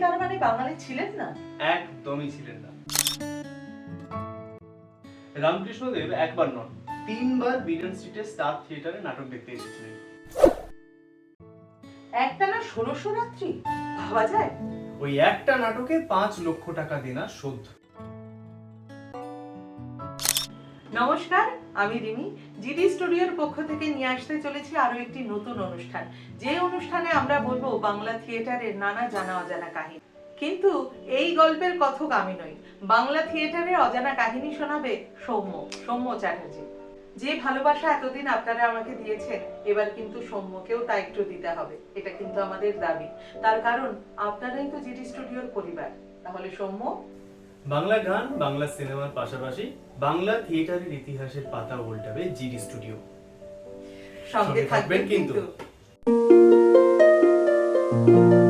তার মানে বাঙালি ছিলেন না? একদমই ছিলেন না। রামকৃষ্ণদেব একবার নন তিনবার বিডন স্ট্রিটে স্টার থিয়েটারে নাটক দেখতে এসেছিলেন। একটানা ষোলোশো রাত্রি ভাবা যায়? ওই একটা নাটকে পাঁচ লক্ষ টাকা দেনা শোধ। নমস্কার আমি রিমি, জিডি স্টুডিওর পক্ষ থেকে নিয়ে আসতে চলেছি আরও একটি নতুন অনুষ্ঠান। যে অনুষ্ঠানে আমরা বলব বাংলা থিয়েটারের নানা জানা অজানা কাহিনী। কিন্তু এই গল্পের কথক আমি নই। বাংলা থিয়েটারের অজানা কাহিনী শোনাবে সৌম্য সৌম্য চ্যাটার্জি। যে ভালোবাসা এতদিন আপনারা আমাকে দিয়েছেন, এবার কিন্তু সৌম্যকেও তা একটু দিতে হবে। এটা কিন্তু আমাদের দাবি। তার কারণ, আপনারাই তো জিডি স্টুডিওর পরিবার। তাহলে সৌম্য? বাংলা গান বাংলা সিনেমার পাশাপাশি বাংলা থিয়েটারের ইতিহাসের পাতা উল্টাবে জিডি স্টুডিও। সঙ্গে থাকবেন কিন্তু। thank কিন্তু।